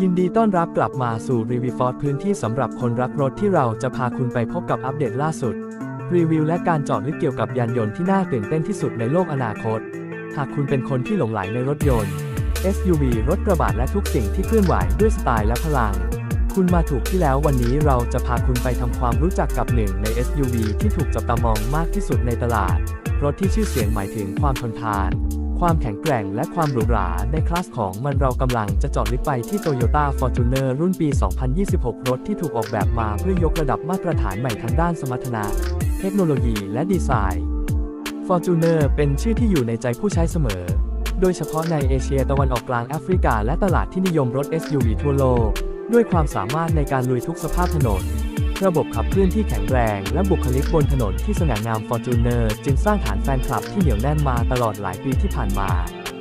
ยินดีต้อนรับกลับมาสู่รีวิวฟอร์ดพื้นที่สำหรับคนรักรถที่เราจะพาคุณไปพบกับอัปเดตล่าสุด รีวิวและการเจอดลึกเกี่ยวกับยานยนต์ที่น่าตื่นเต้นที่สุดในโลกอนาคต หากคุณเป็นคนที่หลงใหลในรถยนต์ SUV รถกระบะและทุกสิ่งที่เคลื่อนไหวด้วยสไตล์และพลัง คุณมาถูกที่แล้ววันนี้เราจะพาคุณไปทำความรู้จักกับหนึ่งใน SUV ที่ถูกจับตามองมากที่สุดในตลาด รถที่ชื่อเสียงหมายถึงความทนทาน ความแข็งแกร่งและความหรูหราในคลาสของมันเรากำลังจะเจอดลึกไปที่ Toyota Fortuner รุ่นปี 2026 รถที่ถูกออกแบบมาเพื่อยกระดับมาตรฐานใหม่ทางด้านสมรรถนะ เทคโนโลยีและดีไซน์ Fortuner เป็นชื่อที่อยู่ในใจผู้ใช้เสมอ โดยเฉพาะในเอเชียตะวันออกกลางแอฟริกา และตลาดที่นิยมรถ SUV ทั่วโลก ด้วยความสามารถในการลุยทุกสภาพถนน ระบบขับเคลื่อนที่แข็งแรง และบุคลิกบนถนนที่สง่างาม Fortuner จึงสร้างฐานแฟนคลับที่เหนียวแน่นมาตลอดหลายปีที่ผ่านมา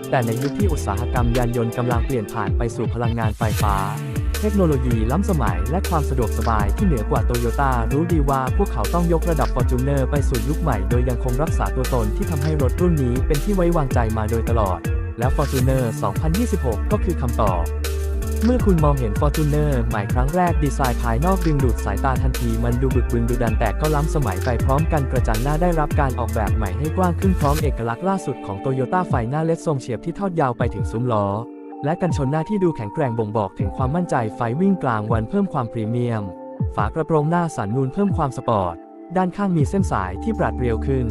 แต่ในยุคที่อุตสาหกรรมยานยนต์กำลังเปลี่ยนผ่านไปสู่พลังงานไฟฟ้า เทคโนโลยีล้ำสมัยและความสะดวกสบายที่เหนือกว่าโตโยต้ารู้ดีว่าพวกเขาต้องยกระดับ Fortuner ไปสู่ยุคใหม่โดยยังคงรักษาตัวตนที่ทำให้รถรุ่นนี้เป็นที่ไว้วางใจมาโดยตลอด และ Fortuner 2026 ก็คือคำตอบ เมื่อคุณมองเห็น Fortuner ใหม่ครั้งแรกดีไซน์ภายนอกดึงดูดสายตาทันที มันดูบึกบึนดูดันแต่ก็ล้ำสมัยไปพร้อมกันกระจังหน้าได้รับการออกแบบใหม่ให้กว้างขึ้นพร้อมเอกลักษณ์ล่าสุดของ Toyota ไฟหน้าเล็ดทรงเฉียบที่ทอดยาวไปถึงซุ้มล้อ และกันชนหน้าที่ดูแข็งแกร่งบ่งบอกถึงความมั่นใจไฟวิ่งกลางวันเพิ่มความพรีเมียม ฝากระโปรงหน้าสันนูนเพิ่มความสปอร์ตด้านข้างมีเส้นสายที่ปราดเปรียวขึ้น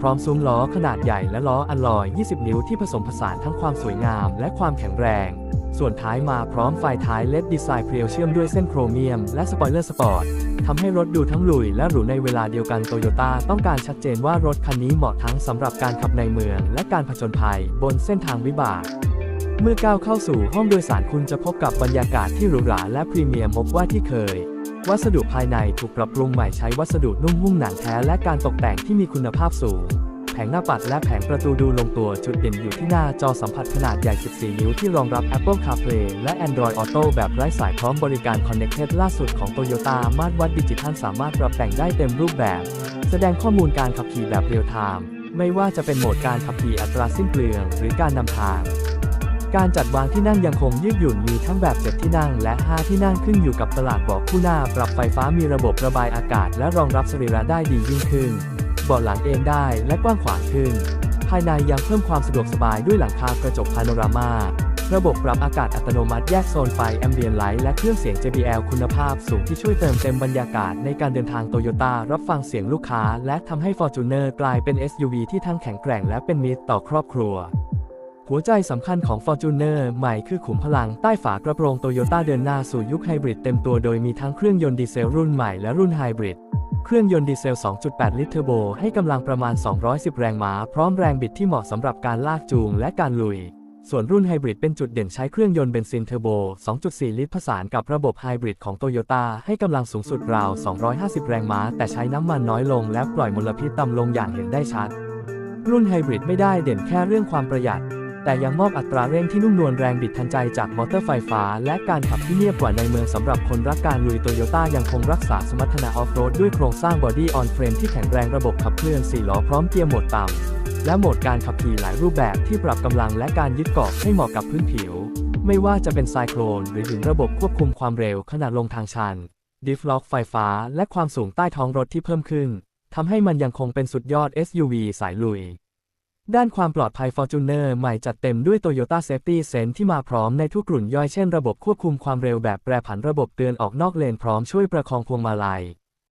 พร้อมซุ้มล้อขนาดใหญ่และล้ออัลลอย 20 นิ้วที่ผสมผสานทั้งความสวยงามและความแข็งแรง ส่วนท้ายมาพร้อมไฟท้ายเล็ดดีไซน์เพรียวเชื่อมด้วยเส้นโครเมียม และสปอยเลอร์สปอร์ตทำให้รถดูทั้งลุยและหรูในเวลาเดียวกันโตโยต้าต้องการชัดเจนว่ารถคันนี้เหมาะทั้งสำหรับการขับในเมือง และการผจญภัย บนเส้นทางวิบาก เมื่อก้าวเข้าสู่ห้องโดยสารคุณจะพบกับบรรยากาศที่หรูหราและพรีเมียมพบว่าที่เคย วัสดุภายในถูกปรับปรุงใหม่ใช้วัสดุนุ่มหุ้มหนังแท้และการตกแต่งที่มีคุณภาพสูง แผงหน้าปัดและแผงประตูดูลงตัวจุดเด่นอยู่ที่หน้าจอสัมผัสขนาดใหญ่ 14 นิ้วที่รองรับ Apple CarPlay และ Android Auto แบบไร้สายพร้อมบริการ Connected ล่าสุดของ Toyota มาตรวัดดิจิทัลสามารถปรับแต่งได้เต็มรูปแบบ แสดงข้อมูลการขับขี่แบบเรียลไทม์ไม่ว่าจะเป็นโหมดการขับขี่อัตราสิ้นเปลือง หรือการนำทางการจัดวางที่นั่งยังคงยืดหยุ่นมีทั้งแบบ 7 ที่นั่งและ 5 ที่นั่งขึ้นอยู่กับตลาดบาะคู่หน้า ปรับไฟฟ้ามีระบบระบายอากาศ และรองรับสรีระได้ดียิ่งขึ้น เบาะหลังเอนได้และกว้างขวางขึ้น ภายในยังเพิ่มความสะดวกสบายด้วยหลังคากระจกพาโนรามา ระบบปรับอากาศอัตโนมัติแยกโซนไฟแอมเบียนไลท์และเครื่องเสียง JBL คุณภาพสูงที่ช่วยเติมเต็มบรรยากาศในการเดินทางโตโยต้ารับฟังเสียงลูกค้า และทำให้ Fortuner กลายเป็น SUV ที่ทั้งแข็งแกร่งและเป็นมิตรต่อครอบครัวหัวใจสำคัญของ Fortuner ใหม่คือขุมพลังใต้ฝากระโปรงโตโยต้าเดินหน้าสู่ยุคไฮบริดเต็มตัวโดยมีทั้งเครื่องยนต์ดีเซลรุ่นใหม่และรุ่นไฮบริด เครื่องยนต์ดีเซล 2.8 ลิตรเทอร์โบ ให้กำลังประมาณ 210 แรงม้า พร้อมแรงบิดที่เหมาะสำหรับการลากจูงและการลุย ส่วนรุ่นไฮบริดเป็นจุดเด่นใช้เครื่องยนต์เบนซินเทอร์โบ 2.4 ลิตรผสานกับระบบไฮบริดของโตโยต้าให้กำลังสูงสุดราว 250 แรงม้า แต่ใช้น้ำมันน้อยลงและปล่อยมลพิษต่ำลงอย่างเห็นได้ชัด รุ่นไฮบริดไม่ได้เด่นแค่เรื่องความประหยัด แต่ยังมอบอัตราเร่งที่นุ่มนวลแรงบิดทันใจจากมอเตอร์ไฟฟ้า และการขับที่เงียบกว่าในเมืองสำหรับคนรักการลุยโตโยต้ายังคงรักษาสมรรถนะออฟโรดด้วยโครงสร้างบอดี้ออนเฟรมที่แข็งแรงระบบขับเคลื่อน4ล้อพร้อมเกียร์โหมดต่ำและโหมดการขับขี่หลายรูปแบบที่ปรับกำลังและการยึดเกาะให้เหมาะกับพื้นผิว ไม่ว่าจะเป็นไซโครนหรือถึงระบบควบคุมความเร็วขณะลงทางชันดิฟล็อกไฟฟ้า และความสูงใต้ท้องรถที่เพิ่มขึ้นทำให้มันยังคงเป็นสุดยอด SUV สายลุย ด้านความปลอดภัย Fortuner ใหม่จัดเต็มด้วย Toyota Safety Sense ที่มาพร้อมในทุกกลุ่นย่อยเช่นระบบควบคุมความเร็วแบบแปรผันระบบเตือนออกนอกเลนพร้อมช่วยประคองพวงมาลัย